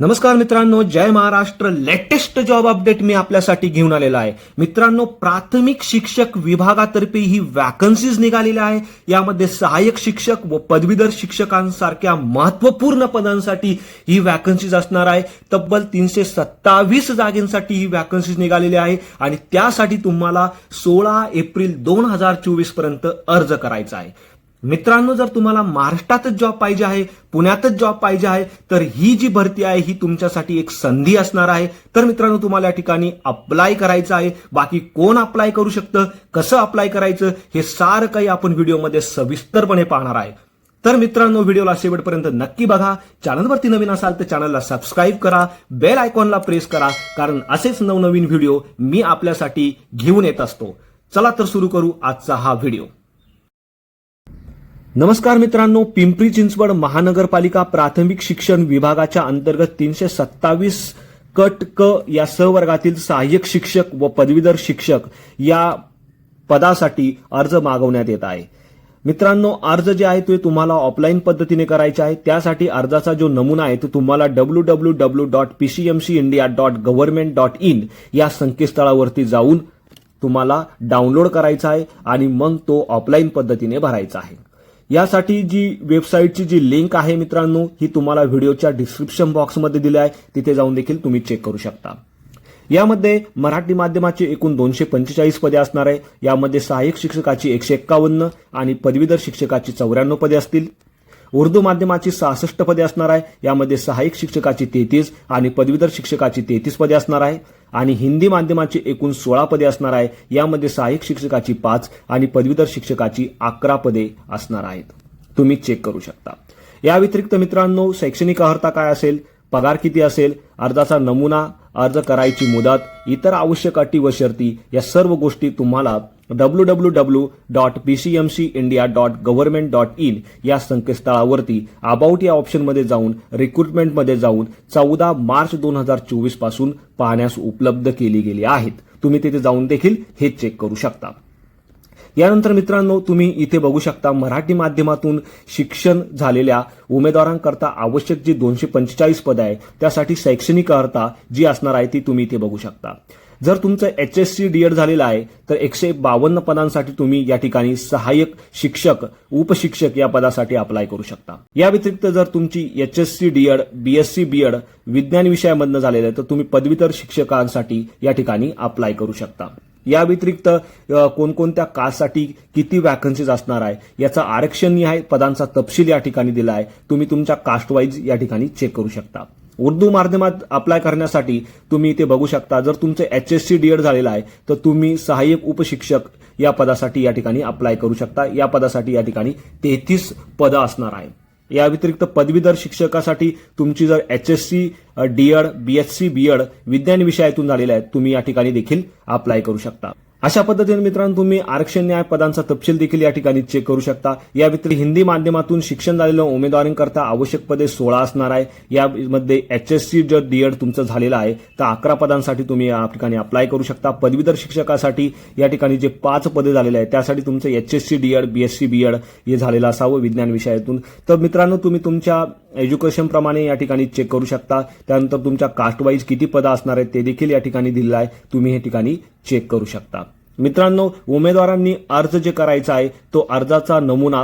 नमस्कार मित्रांनो जय महाराष्ट्र. लेटेस्ट जॉब अपडेट मी आपल्यासाठी घेऊन आलेला आहे. मित्रांनो प्राथमिक शिक्षक विभागातर्फे ही वॅकन्सीज निघालेल्या आहे यामध्ये सहाय्यक शिक्षक व पदवीधर शिक्षकांसारख्या महत्त्वपूर्ण पदांसाठी ही वॅकन्सीज असणार आहे. तब्बल तीनशे सत्तावीस जागेंसाठी ही वॅकन्सीज निघालेली आहे आणि त्यासाठी तुम्हाला सोळा एप्रिल दोन हजार चोवीसपर्यंत अर्ज करायचा आहे. मित्रांनो जर तुम्हाला महाराष्ट्रातच जॉब पाहिजे आहे पुण्यातच जॉब पाहिजे आहे तर ही जी भरती आहे ही तुमच्यासाठी एक संधी असणार आहे. तर मित्रांनो तुम्हाला या ठिकाणी अप्लाय करायचं आहे. बाकी कोण अप्लाय करू शकतं कसं अप्लाय करायचं हे सारं काही आपण व्हिडिओमध्ये सविस्तरपणे पाहणार आहे. तर मित्रांनो व्हिडिओला शेवटपर्यंत नक्की बघा. चॅनलवरती नवीन असाल तर चॅनलला सबस्क्राईब करा. बेल आयकॉनला प्रेस करा कारण असेच नवनवीन व्हिडिओ मी आपल्यासाठी घेऊन येत असतो. चला तर सुरू करू आजचा हा व्हिडिओ. नमस्कार मित्रांनो पिंपरी चिंचवड महानगरपालिका प्राथमिक शिक्षण विभागाच्या अंतर्गत तीनशे सत्तावीस कट क या सहवर्गातील सहाय्यक शिक्षक व पदवीधर शिक्षक या पदासाठी अर्ज मागवण्यात येत आहे. मित्रांनो अर्ज जे आहे ते तुम्हाला ऑफलाईन पद्धतीने करायचे आहे त्यासाठी अर्जाचा जो नमुना आहे तो तुम्हाला W W W dot PCMC India dot government dot in या संकेतस्थळावरती जाऊन तुम्हाला डाउनलोड करायचा आहे आणि मग तो ऑफलाईन पद्धतीने भरायचा आहे. यासाठी जी वेबसाईटची जी लिंक आहे मित्रांनो ही तुम्हाला व्हिडिओच्या डिस्क्रिप्शन बॉक्समध्ये दिली आहे. तिथे जाऊन देखील तुम्ही चेक करू शकता. यामध्ये मराठी माध्यमाची एकूण दोनशे पंचेचाळीस पदे असणार आहे. यामध्ये सहाय्यक शिक्षकाची एकशे एक्कावन्न आणि पदवीधर शिक्षकाची चौऱ्याण्णव पदे असतील. उर्दू माध्यमाची सहासष्ट पदे असणार आहे. यामध्ये सहाय्यक शिक्षकाची तेहतीस आणि पदवीधर शिक्षकाची तेहतीस पदे असणार आहे. आणि हिंदी माध्यमाची एकूण सोळा पदे असणार आहे. यामध्ये सहाय्यक शिक्षकाची पाच आणि पदवीधर शिक्षकाची अकरा पदे असणार आहेत. तुम्ही चेक करू शकता. या व्यतिरिक्त मित्रांनो शैक्षणिक अर्हता काय असेल? पगार किती असेल? अर्जाचा नमुना अर्ज करायची मुदत इतर आवश्यक अटी व शर्ती या सर्व गोष्टी तुम्हाला W W W dot PCMC India dot government dot in या संकेतस्थळावरती अबाउट या ऑप्शनमध्ये जाऊन रिक्रुटमेंटमध्ये जाऊन चौदा मार्च दोन हजार चोवीसपासून पाहण्यास उपलब्ध केली गेली आहेत. तुम्ही तिथे जाऊन देखील हे चेक करू शकता. यानंतर मित्रांनो तुम्ही इथे बघू शकता मराठी माध्यमातून शिक्षण झालेल्या उमेदवारांकरता आवश्यक जी दोनशे पंचेचाळीस पद आहे त्यासाठी शैक्षणिक अर्हता जी असणार आहे ती तुम्ही इथे बघू शकता. जर तुमचं एच एस सी डीएड झालेलं आहे तर एकशे बावन्न पदांसाठी तुम्ही या ठिकाणी सहाय्यक शिक्षक उपशिक्षक या पदासाठी अप्लाय करू शकता. या व्यतिरिक्त जर तुमची H S C DEd BSc BEd विज्ञान विषयामधनं झालेलं आहे तर तुम्ही पदवीतर शिक्षकांसाठी या ठिकाणी अप्लाय करू शकता. या व्यतिरिक्त कोणकोणत्या कास्टसाठी किती वॅकन्सीज असणार आहे याचा आरक्षण आहे पदांचा तपशील या ठिकाणी दिला आहे तुम्ही तुमच्या कास्टवाईज या ठिकाणी चेक करू शकता. उर्दू माध्यमात अप्लाय करण्यासाठी तुम्ही इथे बघू शकता. जर तुमचं एच एस सी डीएड झालेलं आहे तर तुम्ही सहाय्यक उपशिक्षक या पदासाठी या ठिकाणी अप्लाय करू शकता. या पदासाठी या ठिकाणी तेहतीस पदं असणार आहे या व्यतिरिक्त पदवीधर शिक्षकासाठी तुमची जर H S C DEd B Ed विज्ञान विषयातून झालेल्या आहे तुम्ही या ठिकाणी देखील अप्लाय करू शकता. अशा पद्धतीने मित्रांनो तुम्ही आरक्षण न्याय पदांचा तपशील देखील या ठिकाणी चेक करू शकता. या व्यतिरिक्त हिंदी माध्यमातून शिक्षण झालेल्या उमेदवारांकरता आवश्यक पदे सोळा असणार आहे. यामध्ये एच एस सी जर डीएड तुमचं झालेलं आहे. तर अकरा पदांसाठी तुम्ही या ठिकाणी अप्लाय करू शकता. पदवीधर शिक्षकासाठी या ठिकाणी जे पाच पदे झालेले आहेत त्यासाठी तुमचं H S C DEd BSc BEd हे झालेलं असावं विज्ञान विषयातून. तर मित्रांनो तुम्ही तुमच्या एज्युकेशन प्रमाणे या ठिकाणी चेक करू शकता. त्यानंतर तुमच्या कास्टवाईज किती पदं असणार आहेत ते देखील या ठिकाणी दिलेलं आहे. तुम्ही हे ठिकाणी चेक करू शकता. मित्रांनो उमेदवारांनी अर्ज जे करायचा आहे तो अर्जाचा नमुना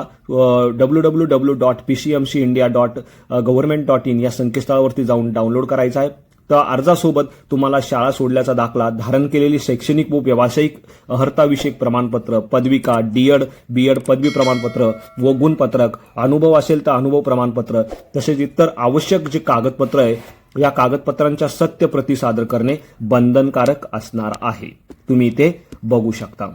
W W W dot P C M C India dot government dot in या संकेतस्थळावरती जाऊन डाउनलोड करायचा आहे. तर अर्जासोबत तुम्हाला शाळा सोडल्याचा दाखला धारण केलेली शैक्षणिक व व्यावसायिक अर्हताविषयक प्रमाणपत्र पदविका डीएड बीएड पदवी प्रमाणपत्र व गुणपत्रक अनुभव असेल तर अनुभव प्रमाणपत्र तसेच इतर आवश्यक जे कागदपत्र आहे या कागदपत्रांच्या सत्य प्रती सादर करणे बंधनकारक असणार आहे. तुम्ही ते बघू शकता.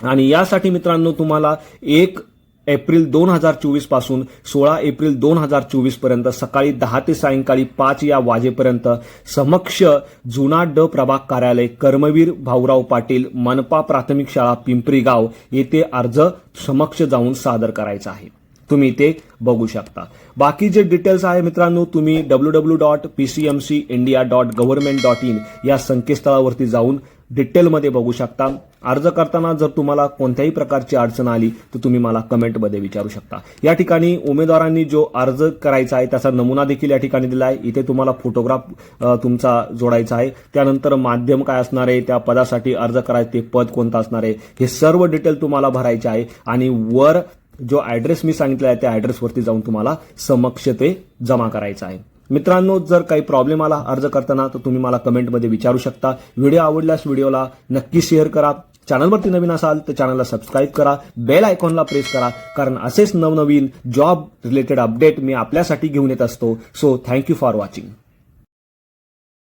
आणि यासाठी मित्रांनो तुम्हाला एक एप्रिल दोन हजार चोवीसपासून सोळा एप्रिल दोन हजार चोवीसपर्यंत सकाळी दहा ते सायंकाळी पाच या वाजेपर्यंत समक्ष जुना ड प्रभाग कार्यालय कर्मवीर भाऊराव पाटील मनपा प्राथमिक शाळा पिंपरी गाव येथे अर्ज समक्ष जाऊन सादर करायचा आहे. तुम्ही ते बघू शकता. बाकी जे डिटेल्स आहे मित्रांनो तुम्ही W W dot P C M C India dot government dot in या संकेतस्थळावरती जाऊन डिटेलमध्ये बघू शकता. अर्ज करताना जर तुम्हाला कोणत्याही प्रकारची अडचण आली तर तुम्ही मला कमेंटमध्ये विचारू शकता. या ठिकाणी उमेदवारांनी जो अर्ज करायचा आहे त्याचा नमुना देखील या ठिकाणी दिला आहे. इथे तुम्हाला फोटोग्राफ तुमचा जोडायचा आहे. त्यानंतर माध्यम काय असणार आहे त्या पदासाठी अर्ज करायचे ते पद कोणतं असणार आहे हे सर्व डिटेल तुम्हाला भरायचे आहे. आणि वर जो ॲड्रेस मी सांगितला आहे त्या ॲड्रेसवरती जाऊन तुम्हाला समक्ष ते जमा करायचं आहे. मित्रांनो जर काही प्रॉब्लेम आला अर्ज करताना तर तुम्ही मला कमेंटमध्ये विचारू शकता. व्हिडिओ आवडल्यास व्हिडिओला नक्की शेअर करा. चॅनलवरती नवीन असाल तर चॅनलला सबस्क्राईब करा. बेल आयकॉनला प्रेस करा कारण असेच नवनवीन जॉब रिलेटेड अपडेट मी आपल्यासाठी घेऊन येत असतो. So thank you for watching